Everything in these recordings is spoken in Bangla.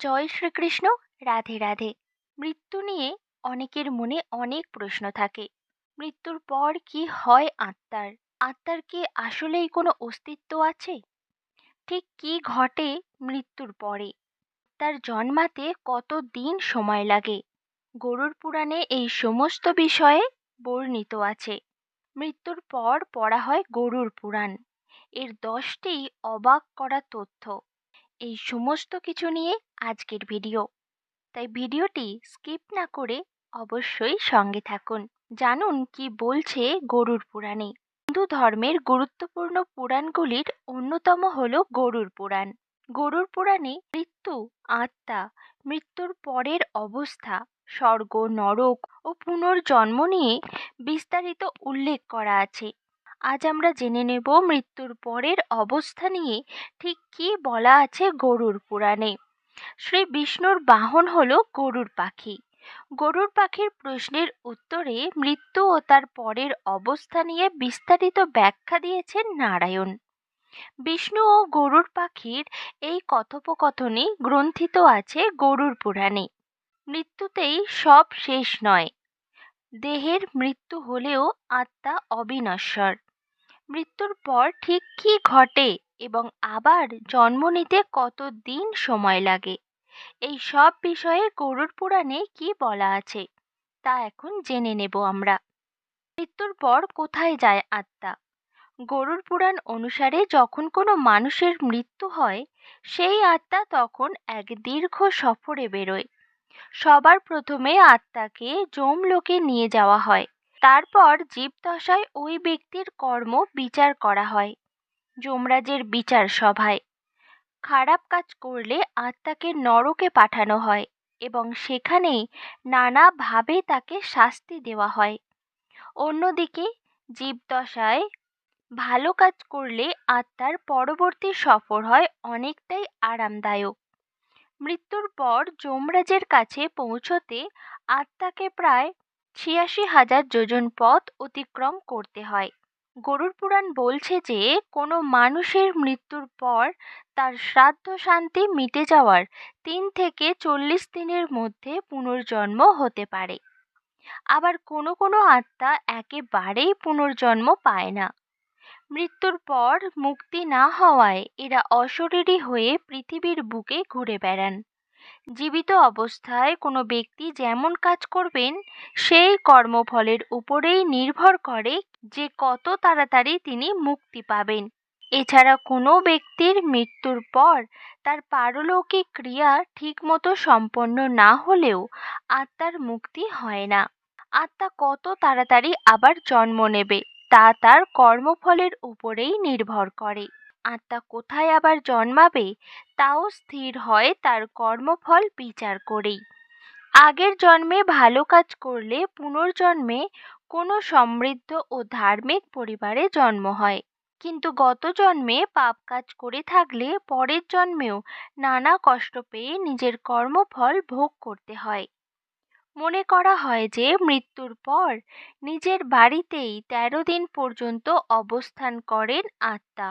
জয় শ্রীকৃষ্ণ, রাধে রাধে। মৃত্যু নিয়ে অনেকের মনে অনেক প্রশ্ন থাকে। মৃত্যুর পর কি হয় আত্মার? আত্মার কি আসলেই কোনো অস্তিত্ব আছে? ঠিক কি ঘটে মৃত্যুর পরে? তার জন্মাতে কত দিন সময় লাগে? গরুর পুরাণে এই সমস্ত বিষয়ে বর্ণিত আছে। মৃত্যুর পর পড়া হয় গরুর পুরাণ। এর দশটি অবাক করা তথ্য। এই সমস্ত কিছু নিয়ে আজকের ভিডিও। তাই ভিডিওটি স্কিপ না করে অবশ্যই সঙ্গে থাকুন। জানুন কি বলছে গরুর পুরাণে। হিন্দু ধর্মের গুরুত্বপূর্ণ পুরাণগুলির অন্যতম হল গরুর পুরাণ। গরুর পুরাণে মৃত্যু, আত্মা, মৃত্যুর পরের অবস্থা, স্বর্গ, নরক ও পুনর্জন্ম নিয়ে বিস্তারিত উল্লেখ করা আছে। আজ আমরা জেনে নেব মৃত্যুর পরের অবস্থা নিয়ে ঠিক কি বলা আছে গরুর পুরাণে। শ্রী বিষ্ণুর বাহন হল গরুর পাখি। গরুর পাখির প্রশ্নের উত্তরে মৃত্যু ও তার পরের অবস্থা নিয়ে বিস্তারিত ব্যাখ্যা দিয়েছেন নারায়ণ। বিষ্ণু ও গরুর পাখির এই কথোপকথনে গ্রন্থিত আছে গরুর পুরাণে। মৃত্যুতেই সব শেষ নয়। দেহের মৃত্যু হলেও আত্মা অবিনশ্বর। মৃত্যুর পর ঠিক কী ঘটে এবং আবার জন্ম নিতে কত দিন সময় লাগে? এই সব বিষয়ে গরুর পুরাণে কি বলা আছে? তা এখন জেনে নেব আমরা। মৃত্যুর পর কোথায় যায় আত্মা? গরুর পুরাণ অনুসারে যখন কোনো মানুষের মৃত্যু হয়, সেই আত্মা তখন এক দীর্ঘ সফরে বেরোয়। সবার প্রথমে আত্মাকে যমলোকে নিয়ে যাওয়া হয়। তারপর জীবদশায় ওই ব্যক্তির কর্ম বিচার করা হয়, যমরাজের বিচার সভায়। খারাপ কাজ করলে আত্মাকে নরকে পাঠানো হয় এবং সেখানে নানাভাবে তাকে শাস্তি দেওয়া হয়। অন্যদিকে জীবদশায় ভালো কাজ করলে আত্মার পরবর্তী সফর হয় অনেকটাই আরামদায়ক। মৃত্যুর পর যমরাজের কাছে পৌঁছতে আত্মাকে প্রায় ছিয়াশি হাজার যোজন পথ অতিক্রম করতে হয়। গরুর পুরাণ বলছে যে, কোনো মানুষের মৃত্যুর পর তার শ্রাদ্ধ শান্তি মিটে যাওয়ার তিন থেকে চল্লিশ দিনের মধ্যে পুনর্জন্ম হতে পারে। আবার কোনো কোনো আত্মা একেবারেই পুনর্জন্ম পায় না। মৃত্যুর পর মুক্তি না হওয়ায় এরা অশরীরী হয়ে পৃথিবীর বুকে ঘুরে বেড়ান। জীবিত অবস্থায় কোনো ব্যক্তি যেমন কাজ করবেন, সেই কর্মফলের উপরেই নির্ভর করে যে কত তাড়াতাড়ি তিনি মুক্তি পাবেন। এছাড়া কোনো ব্যক্তির মৃত্যুর পর তার পারলৌকিক ক্রিয়া ঠিকমতো সম্পন্ন না হলেও আত্মার মুক্তি হয় না। আত্মা কত তাড়াতাড়ি আবার জন্ম নেবে, তা তার কর্মফলের উপরেই নির্ভর করে। আত্মা কোথায় আবার জন্মাবে, তাও স্থির হয় তার কর্মফল বিচার করেই। আগের জন্মে ভালো কাজ করলে পুনর্জন্মে কোনো সমৃদ্ধ ও ধার্মিক পরিবারে জন্ম হয়। কিন্তু গত জন্মে পাপ কাজ করে থাকলে পরের জন্মেও নানা কষ্ট পেয়ে নিজের কর্মফল ভোগ করতে হয়। মনে করা হয় যে মৃত্যুর পর নিজের বাড়িতেই তেরো দিন পর্যন্ত অবস্থান করেন আত্মা।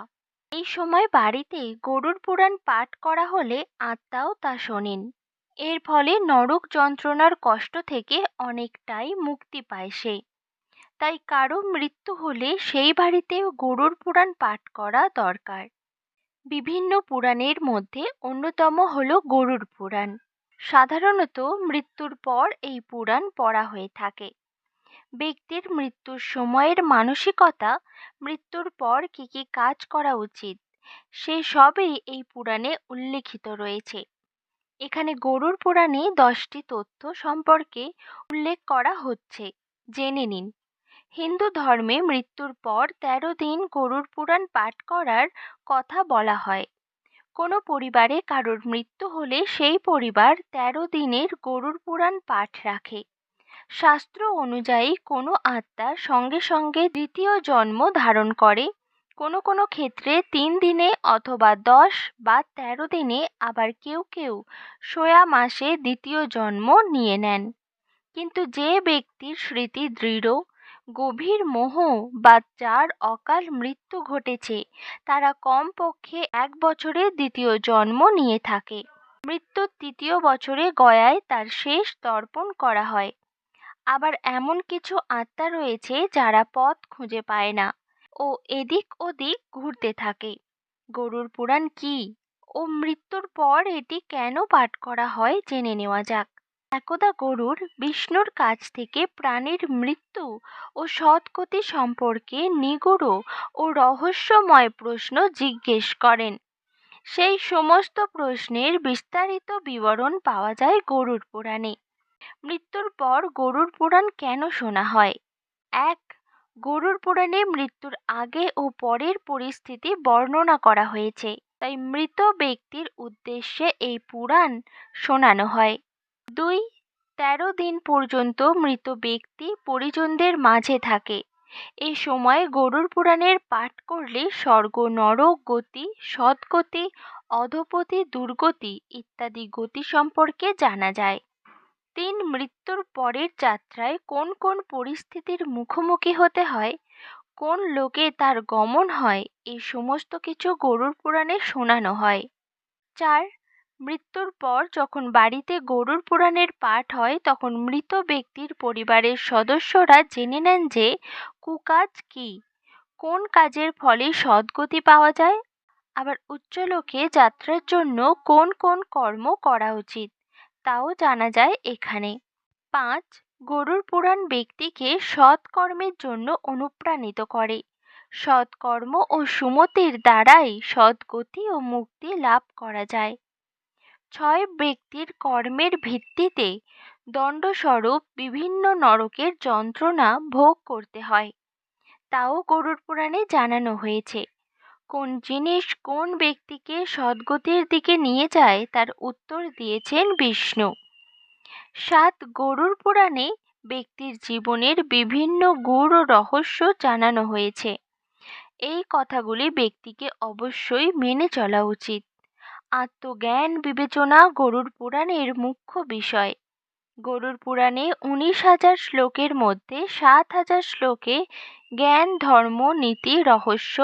এই সময় বাড়িতে গরুর পুরাণ পাঠ করা হলে আত্মাও তা শোনেন। এর ফলে নরক যন্ত্রণার কষ্ট থেকে অনেকটাই মুক্তি পায় সে। তাই কারও মৃত্যু হলে সেই বাড়িতেও গরুর পুরাণ পাঠ করা দরকার। বিভিন্ন পুরাণের মধ্যে অন্যতম হল গরুর পুরাণ। সাধারণত মৃত্যুর পর এই পুরাণ পড়া হয়ে থাকে। ব্যক্তির মৃত্যুর সময়ের মানসিকতা, মৃত্যুর পর কী কী কাজ করা উচিত, সে সবই এই পুরাণে উল্লেখিত রয়েছে। এখানে গরুর পুরাণে দশটি তথ্য সম্পর্কে উল্লেখ করা হচ্ছে। জেনে নিন। হিন্দু ধর্মে মৃত্যুর পর তেরো দিন গরুর পুরাণ পাঠ করার কথা বলা হয়। কোনো পরিবারে কারোর মৃত্যু হলে সেই পরিবার তেরো দিনের গরুর পুরাণ পাঠ রাখে। শাস্ত্র অনুযায়ী কোনো আত্মার সঙ্গে সঙ্গে দ্বিতীয় জন্ম ধারণ করে। কোনো কোনো ক্ষেত্রে তিন দিনে অথবা দশ বা তেরো দিনে আবার কেউ কেউ সোয়া মাসে দ্বিতীয় জন্ম নিয়ে নেন। কিন্তু যে ব্যক্তির স্মৃতি দৃঢ়, গভীর মোহ বা যার অকাল মৃত্যু ঘটেছে, তারা কমপক্ষে এক বছরে দ্বিতীয় জন্ম নিয়ে থাকে। মৃত্যুর তৃতীয় বছরে গয়ায় তার শেষ তর্পণ করা হয়। আবার এমন কিছু আত্মা রয়েছে যারা পথ খুঁজে পায় না ও এদিক ওদিক ঘুরতে থাকে। গরুর পুরাণ কি? ও মৃত্যুর পর এটি কেন পাঠ করা হয় জেনে নেওয়া যাক। একদা গরুর বিষ্ণুর কাছ থেকে প্রাণীর মৃত্যু ও সৎগতি সম্পর্কে নিগুড় ও রহস্যময় প্রশ্ন জিজ্ঞেস করেন। সেই সমস্ত প্রশ্নের বিস্তারিত বিবরণ পাওয়া যায় গরুর পুরাণে। মৃত্যুর পর গরুর পুরাণ কেন শোনা হয়? এক, গরুর পুরাণে মৃত্যুর আগে ও পরের পরিস্থিতি বর্ণনা করা হয়েছে, তাই মৃত ব্যক্তির উদ্দেশ্যে এই পুরাণ শোনানো হয়। দুই, তেরো দিন পর্যন্ত মৃত ব্যক্তি পরিজনদের মাঝে থাকে। এই সময় গরুর পুরাণের পাঠ করলে স্বর্গ, নরক, গতি, সৎগতি, অধপতি, দুর্গতি ইত্যাদি গতি সম্পর্কে জানা যায়। তিন মৃত্যুর পরের যাত্রায় কোন কোন পরিস্থিতির মুখোমুখি হতে হয়? কোন লোকে তার গমন হয়? এই সমস্ত কিছু গরুর পুরাণে শোনানো হয়। চার মৃত্যুর পর যখন বাড়িতে গরুর পুরাণের পাঠ হয়, তখন মৃত ব্যক্তির পরিবারের সদস্যরা জেনে নেন যে কুকাজ কি। কোন কাজের ফলে সদ্গতি পাওয়া যায়? আবার উচ্চলোকে যাত্রার জন্য কোন কোন কর্ম করা উচিত? তাও জানা যায় এখানে। পাঁচ, গরুর পুরাণ ব্যক্তিকে সৎ কর্মের জন্য অনুপ্রাণিত করে। সৎকর্ম ও সুমতির দ্বারাই সদ্গতি ও মুক্তি লাভ করা যায়। ছয়, ব্যক্তির কর্মের ভিত্তিতে দণ্ডস্বরূপ বিভিন্ন নরকের যন্ত্রণা ভোগ করতে হয়। তাও গরুর পুরাণে জানানো হয়েছে। কোন জিনিস কোন ব্যক্তিকে সদ্গতির দিকে নিয়ে যায় তার উত্তর দিয়েছেন বিষ্ণু। সাত গরুর পুরাণে ব্যক্তির জীবনের বিভিন্ন গুড় ও রহস্য জানানো হয়েছে। এই কথাগুলি ব্যক্তিকে অবশ্যই মেনে চলা উচিত। আত্মজ্ঞান বিবেচনা গরুর পুরাণের মুখ্য বিষয়। গরুর পুরাণে উনিশ হাজার শ্লোকের মধ্যে সাত হাজার শ্লোকে জ্ঞান, ধর্ম, নীতি, রহস্য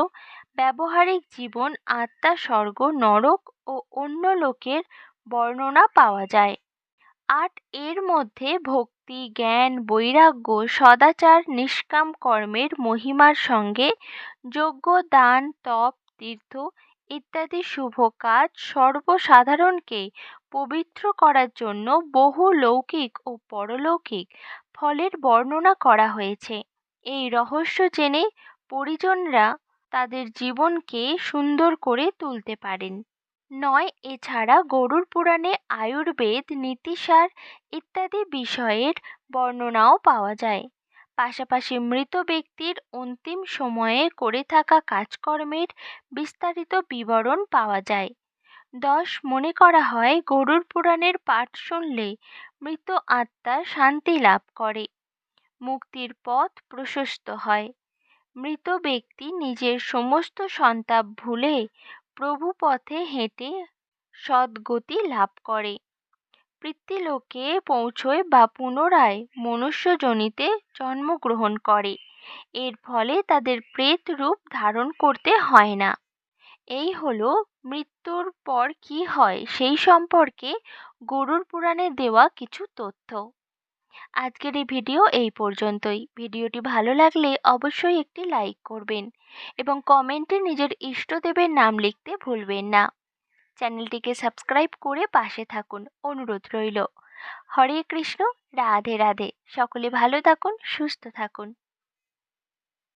ব্যবহারিক জীবন, আত্মা, স্বর্গ, নরক ও অন্য লোকের বর্ণনা পাওয়া যায়। আট এর মধ্যে ভক্তি, জ্ঞান, বৈরাগ্য, সদাচার, নিষ্কাম কর্মের মহিমার সঙ্গে যজ্ঞ দান, তপ, তীর্থ ইত্যাদি শুভ কাজ সর্বসাধারণকে পবিত্র করার জন্য বহু লৌকিক ও পরলৌকিক ফলের বর্ণনা করা হয়েছে। এই রহস্য জেনে পরিজনরা তাদের জীবনকে সুন্দর করে তুলতে পারেন। নয়, এছাড়া গরুর পুরাণে আয়ুর্বেদ, নীতিসার ইত্যাদি বিষয়ের বর্ণনাও পাওয়া যায়। পাশাপাশি মৃত ব্যক্তির অন্তিম সময়ে করে থাকা কাজকর্মের বিস্তারিত বিবরণ পাওয়া যায়। দশ, মনে করা হয় গরুর পুরাণের পাঠ শুনলে মৃত আত্মা শান্তি লাভ করে, মুক্তির পথ প্রশস্ত হয়। মৃত ব্যক্তি নিজের সমস্ত সন্তাপ ভুলে প্রভু পথে হেঁটে সদ্গতি লাভ করে। পৃথ্বীলোকে পৌঁছয় বা পুনরায় মনুষ্যজনিতে জন্মগ্রহণ করে। এর ফলে তাদের প্রেত রূপ ধারণ করতে হয় না। এই হলো মৃত্যুর পর কি হয় সেই সম্পর্কে গরুর পুরাণে দেওয়া কিছু তথ্য। আজকের এই ভিডিও এই পর্যন্তই। ভিডিওটি ভালো লাগলে অবশ্যই একটি লাইক করবেন এবং কমেন্টে নিজের ইষ্টদেবের নাম লিখতে ভুলবেন না। চ্যানেলটিকে সাবস্ক্রাইব করে পাশে থাকুন। অনুরোধ রইল। হরে কৃষ্ণ, রাধে রাধে। সকলে ভালো থাকুন, সুস্থ থাকুন।